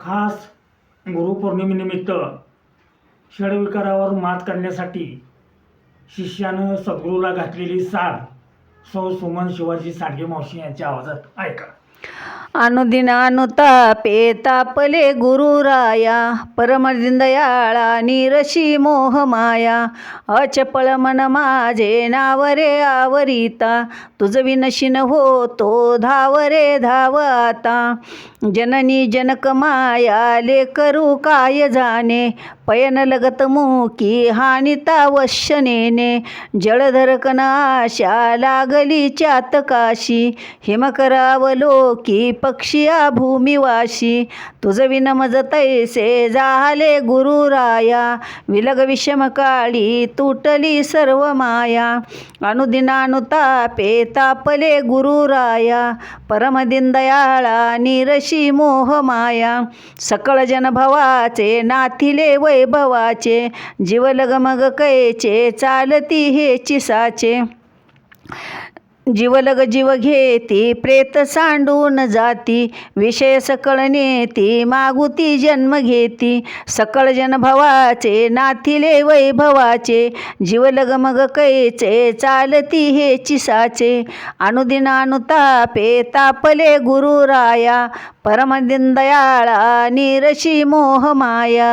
खास गुरुपौर्णिमेनिमित्त षडविकारावर मात करण्यासाठी शिष्यानं सद्गुरूला घातलेली साथ सौ सुमन शिवाजी साडगे मावशी यांच्या आवाजात ऐका. अनुदिन अनुतापे तापले गुरुराया परमदिनदयाळा निरशी मोहमाया अचपळ मन माझे नावरे आवरिता तुझ विनशिन होतो धावरे धावता जननी जनक माया लेकरू काय जाणे पयन लगत मुकी हानिता वशनेने जळधर आशा लागली चातकाशी हिमकरावलोकी पक्षिया भूमिवाशी. तुझविन विनमज तैसे झाले गुरुराया विलग विषमकाळी तुटली सर्व माया. अनुदिनानुतापे तापले गुरुराया परमदिनदयाळा निरशी मोहमाया सकळ जनभवाचे नाथिले वैभवाचे. जीवलग मग कैचे चालती हे चिसाचे. जीवलग जीव घेती प्रेत सांडून जाती विषय सकळ नेती मागुती जन्म घेती. सकळ जन भवाचे नाथिले वैभवाचे जीवलग मग कैचे चालती हे चिसाचे. अनुदिनानुतापे तापले गुरुराया परमदिनदयाळा निरशी मोहमाया